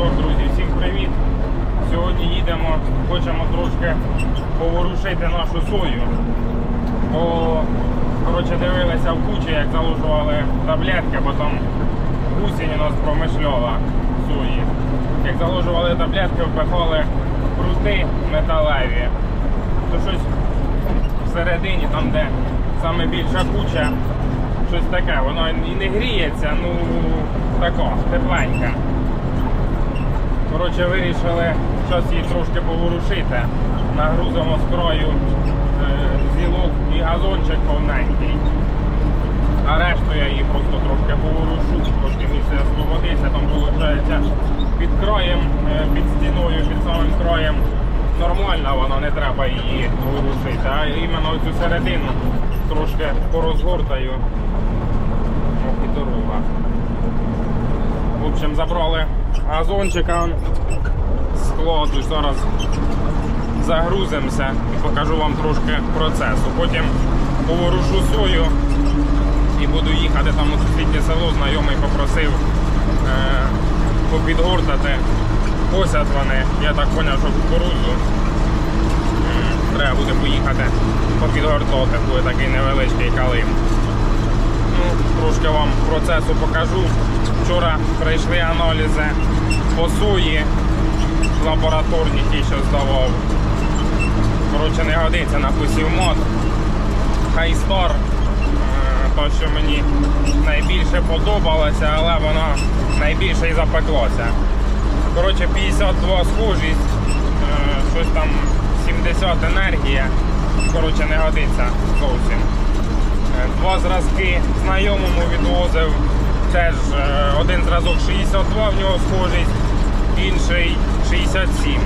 Тож, друзі, всім привіт! Сьогодні їдемо, хочемо трошки поворушити нашу сою. Бо, коротше, дивилися в кучі, як заложували таблетки, бо там гусінь у нас промишльова сої. Як заложували таблетки, впихали прути металеві. То щось всередині, там де саме більша куча, щось таке, воно і не гріється, ну тако, тепленьке. Коротше, вирішили щось її трошки поворушити. Нагрузимо з краю е, зілок і газончик повненький. А решту я її просто трошки поворушу, трошки місце освободиться, там виходить під краєм, е, під стіною, під самим краєм. Нормально вона, не треба її ворушити, а іменно цю середину трошки порозгортаю. І дорога. В общем, забрали газончика складу. Зараз загрузимося і покажу вам трошки процесу. Потім поворушу сою і буду їхати там у сусіднє село. Знайомий попросив е, попідгортати. Посять вони. Я так зрозумів, що кукурудзу. Треба буде поїхати попідгортати, буде такий невеличкий калим. Ну, трошки вам процесу покажу. Вчора прийшли аналізи сої лабораторні ті, що здавав. Коротше, не годиться на посівмод. Хайстор, то, що мені найбільше подобалося, але воно найбільше і запеклося. Коротше, 52 схожість, е, щось там 70 енергія. Коротше, не годиться зовсім. Е, Два зразки знайомому відвозив. Теж е, один зразок 62 в нього схожість, інший 67.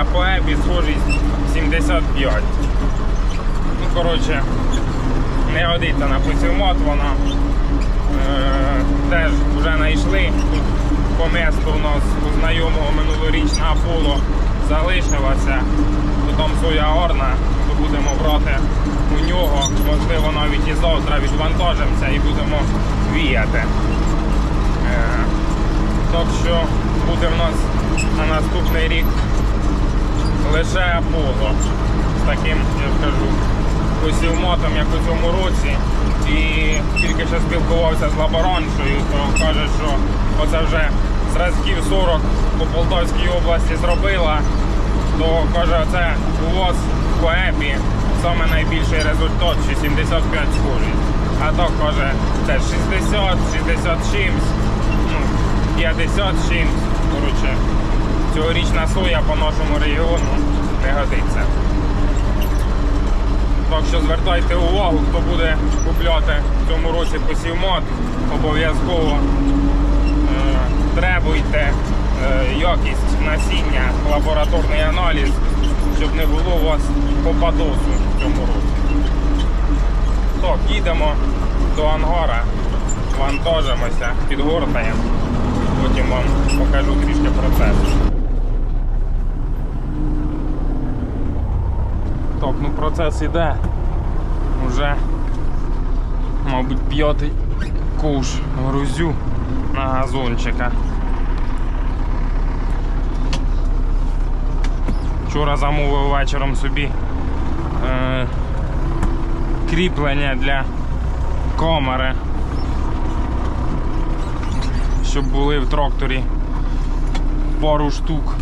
А по ебі схожість 75. Ну, коротше, не годиться на посівмот вона. Е, теж вже знайшли. Тут по місту у нас у знайомого минулорічна Аполло залишилася. То там соя орна, то будемо брати у нього. Можливо, навіть і завтра відвантажимося і будемо віяти. Е, Так що буде в нас на наступний рік лише Аполло з таким, я ж кажу, як у цьому році. І тільки що спілкувався з лабораншою, то каже, що оце вже зразків 40 по Полтавській області зробила, то каже, це у вас по ЕПі саме найбільший результат, що 75 схожість. А то каже, це 60, 60 з чимсь, ну, 50 чимсь. Коротше, цьогорічна соя по нашому регіону не годиться. Так що звертайте увагу, хто буде купляти в цьому році посівмот, обов'язково е, требуйте е, якість насіння, лабораторний аналіз, щоб не було у вас попадосу в цьому році. Так, їдемо до ангара, вантажимося, підгортаємо, потім вам покажу трішки процесу. Так, ну процес іде. Уже, мабуть, п'ятий куш грузю на газончика. Вчора замовив вечором собі е, кріплення для комари, щоб були в тракторі пару штук.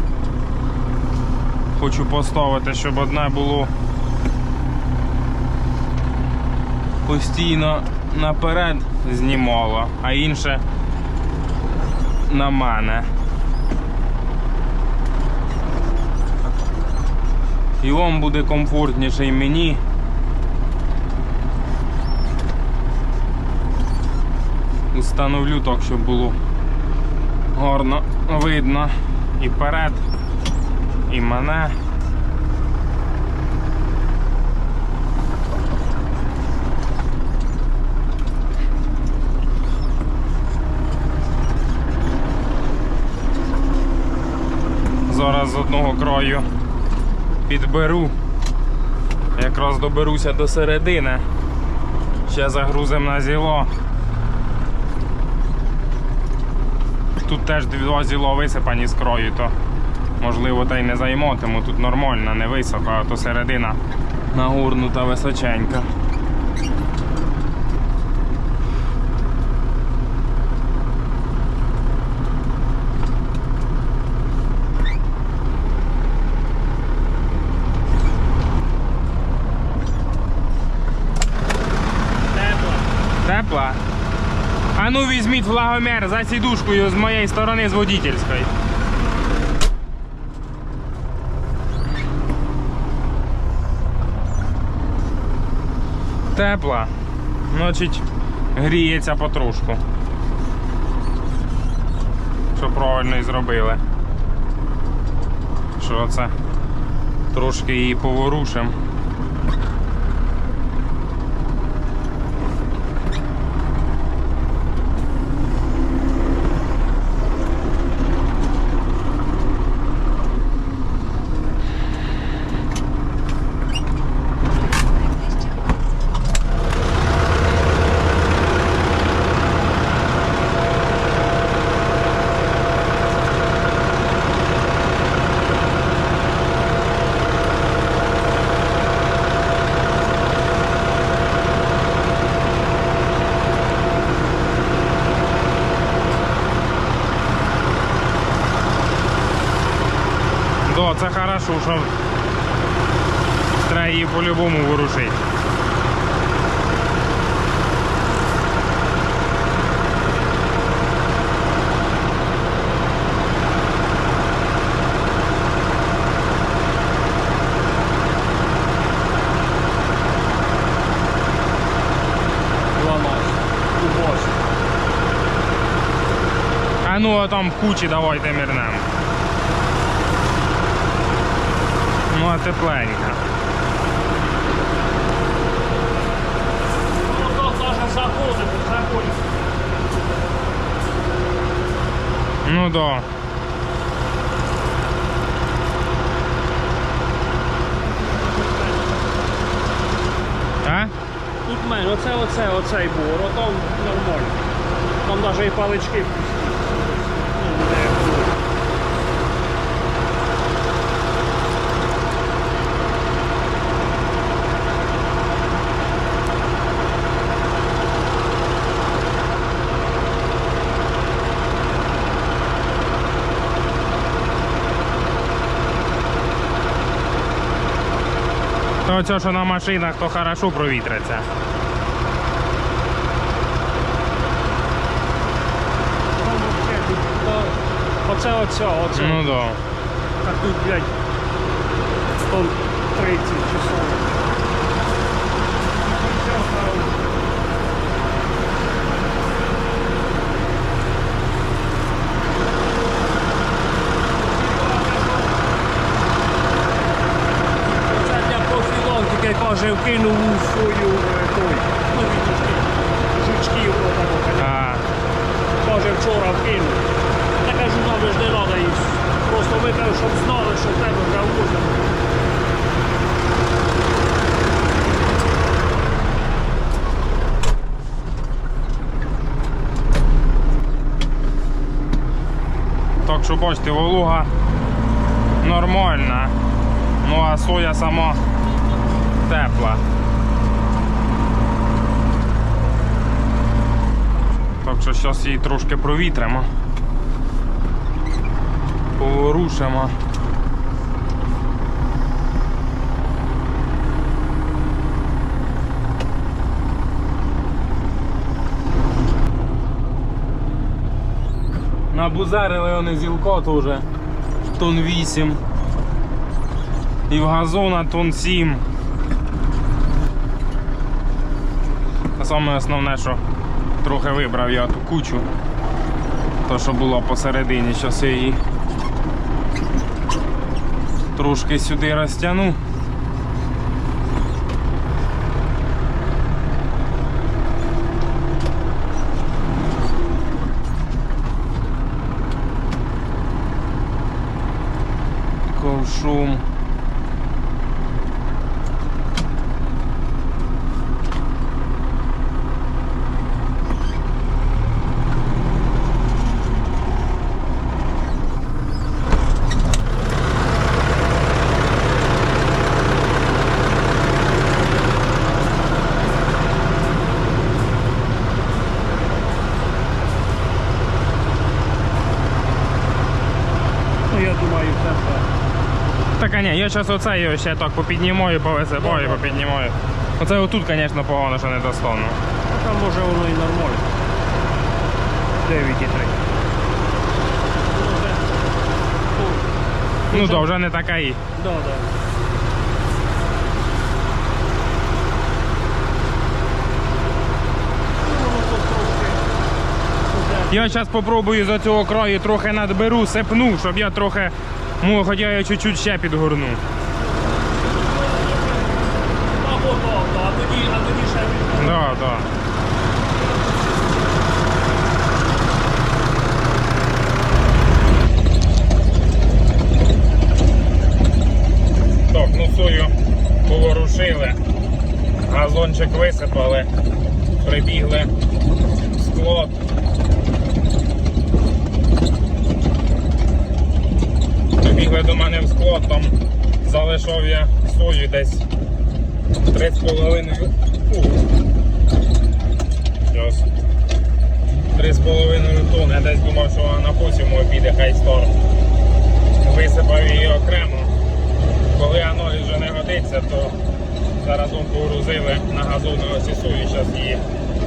Хочу поставити, щоб одне було постійно наперед знімало, а інше на мене. І вам буде комфортніше і мені. Установлю так, щоб було гарно видно і вперед, і мене. Зараз з одного краю підберу. Якраз доберуся до середини. Ще загрузимо на зіло. Тут теж два зіло висипані з крою, то можливо та й не займотиму. Тут нормально, не високо, а то середина нагорнута височенька. Тепло. Тепла? А влагомер за сідушкою з моєї сторони з водительської. Тепла. Значить, гріється потрошку. Що правильно і зробили. Що це? Трошки її поворушимо. Да, це хорошо, що треба її по-любому ворушити. Ламаш. Убож. А ну а там в кучі давайте мірнемо. Ну а тепленько. Ну, да. А? Тут мене, оце, оце, оцей був, а нормально. Там навіть і палички. Ну, не було. То це, що на машинах, то хорошо провітриться. Оце, оце, оце. Ну да. А тут, блядь, тон 30 часов. Це для каже, вкинув у свою е, той, ну, жучків, отако, А, Каже, вчора вкинув. Я кажу, нам ж не треба їх. Просто ви кажу, щоб знали, що в тебе вже возять. так що бачите, волуга нормальна. Ну а соя сама тепла. Так що зараз її трошки провітримо. Поворушимо. Набузарили вони зілко теж. Тон 8. І в газона тон 7. Саме основне, що трохи вибрав я ту кучу. То, що було посередині, зараз я її трошки сюди розтягну. Ковшум. думаю, все все. Так, а ні, я зараз оце його ще так попіднімаю, повисипаю, попіднімаю. Оце отут, звісно, погано, що не достану. Ну, Там може воно і нормально. 9,3. Ну, то вже не така і. Да, да. Я зараз спробую з цього краю трохи надберу, сипну, щоб я трохи, ну, хоча я чуть-чуть ще підгорну. А тоді, а тоді ще він. Да, да. Так, ну сою поворушили, газончик висипали, прибігли в склад. Прибігли до мене в склад, там залишав я сою десь 3,5 Щас. Три з половиною тонни. Я десь думав, що вона на посіму піде хай стор. Висипав її окремо. Коли аналіз вже не годиться, то заразом погрузили на газовну осісу і зараз її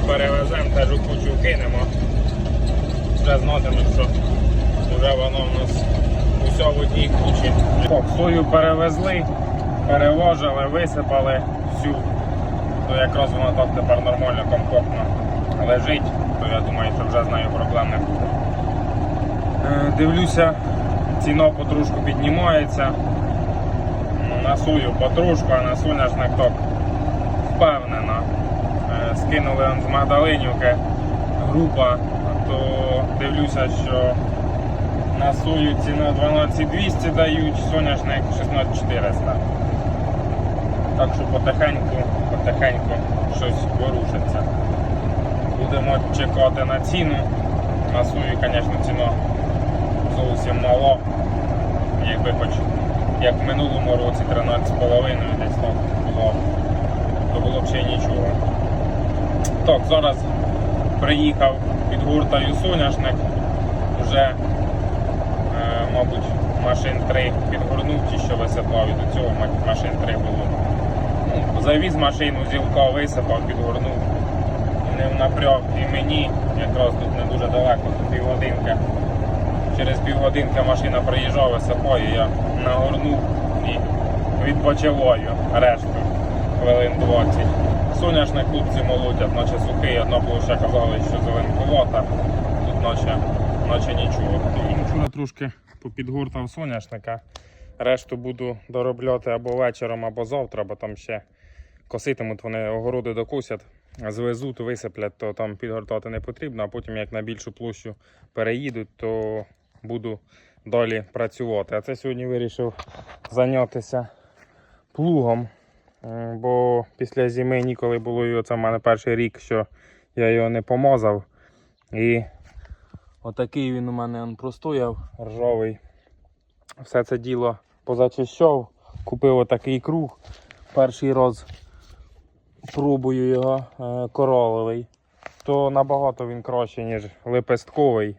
перевеземо, теж у кучу кинемо. Вже знатимемо, що вже воно в нас усе в одній кучі. Сою перевезли, переложили, висипали всю то якраз воно так тепер нормально, комфортно лежить, то я думаю, що вже з нею проблем не буде. Дивлюся, ціна потрошку піднімається. Ну, На сою потрошку, а на соняшник так впевнена. Е, Скинули з Магдалинівки група, то дивлюся, що на сою ціну 12200 дають, соняшник 16400. Так що потихеньку, потихеньку щось ворушиться. Будемо чекати на ціну. На сою, звісно, ціна зовсім мала. Якби хоч як в минулому році 13,5 десь так було, то було б ще нічого. Так, зараз приїхав під гуртою соняшник. Вже, мабуть, машин 3 підгорнув чи що висипав і до цього машин 3 було. Ну, завіз машину, зілка висипав, підгорнув. Не напряг і мені, якраз тут не дуже далеко, тут півгодинки. Через півгодинки машина приїжджала, висипає, я нагорнув і відпочиваю решту хвилин 20. Соняшник хлопці молотять, наче сухий, одна площа казали, що зеленкувата, тут наче, наче нічого. Вчора трошки попідгортав соняшника. Решту буду доробляти або вечором, або завтра, бо там ще коситимуть вони огороди докосять, звезуть, висиплять, то там підгортати не потрібно, а потім як на більшу площу переїдуть, то буду далі працювати. А це сьогодні вирішив зайнятися плугом, бо після зими ніколи було і оце в мене перший рік, що я його не помазав. І отакий він у мене он простояв ржавий. Все це діло позачищав, купив отакий круг. Перший раз пробую його е, кораловий. То набагато він краще, ніж лепестковий.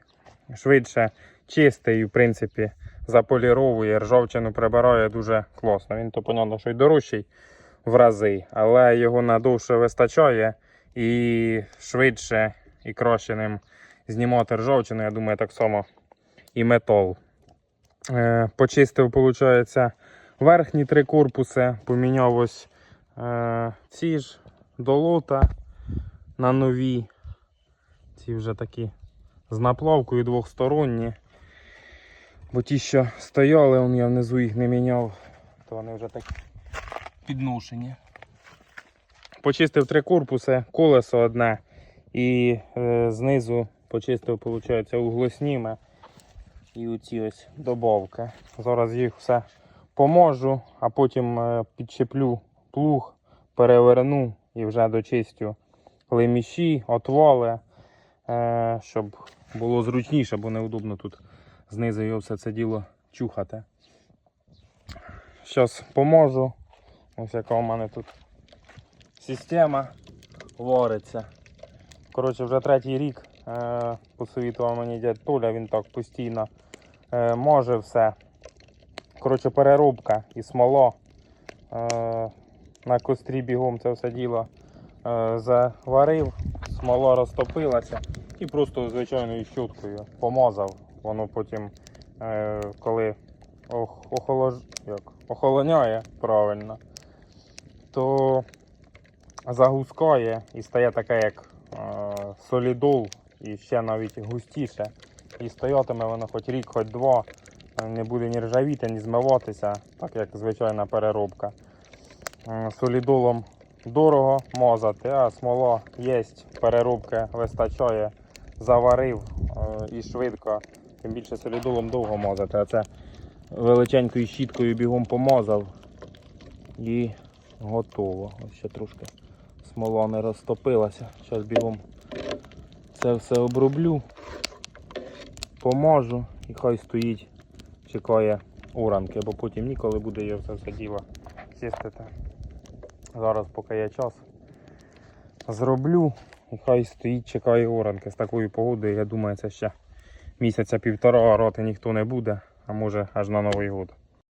Швидше чистий, в принципі, заполіровує, ржавчину прибирає дуже класно. Він то, понятно, що й дорожчий в рази, але його надовше вистачає і швидше і краще ним знімати ржавчину, я думаю, так само і метал. Е, Почистив, виходить, верхні три корпуси, поміняв ось е, ці ж долота на нові. Ці вже такі з наплавкою двохсторонні. Бо ті, що стояли, он я внизу їх не міняв, то вони вже такі підношені. Почистив три корпуси, колесо одне і е, знизу почистив, виходить, углосніме і оці ось добавки. Зараз їх все поможу, а потім е, підчеплю плуг, переверну і вже дочистю леміші, отвали, е, щоб було зручніше, бо неудобно тут знизу його все це діло чухати. Зараз поможу. Ось яка у мене тут система вариться. Коротше, вже третій рік посовітував мені дядь Толя, він так постійно е, може все. коротше, переробка і смоло. Е, на кострі бігом це все діло е, заварив, смола розтопилася і просто звичайною щоткою помазав. Воно потім, е, коли охолож... як? охолоняє правильно, то загускає і стає таке, як е, солідол, і ще навіть густіше. І стоятиме воно хоч рік, хоч два, е, не буде ні ржавіти, ні змиватися, так як звичайна переробка. Е, Солідолом дорого мазати, а смола є, переробки вистачає, заварив е, і швидко. Тим більше солідолом довго мазати, а це величенькою щіткою бігом помазав і готово. Ось ще трошки смола не розтопилася. Зараз бігом це все оброблю, помажу і хай стоїть, чекає уранки, бо потім ніколи буде його це все діло чистити. Зараз, поки є час, зроблю і хай стоїть, чекає оранки. З такою погодою, я думаю, це ще місяця півтора орати ніхто не буде, а може аж на Новий год.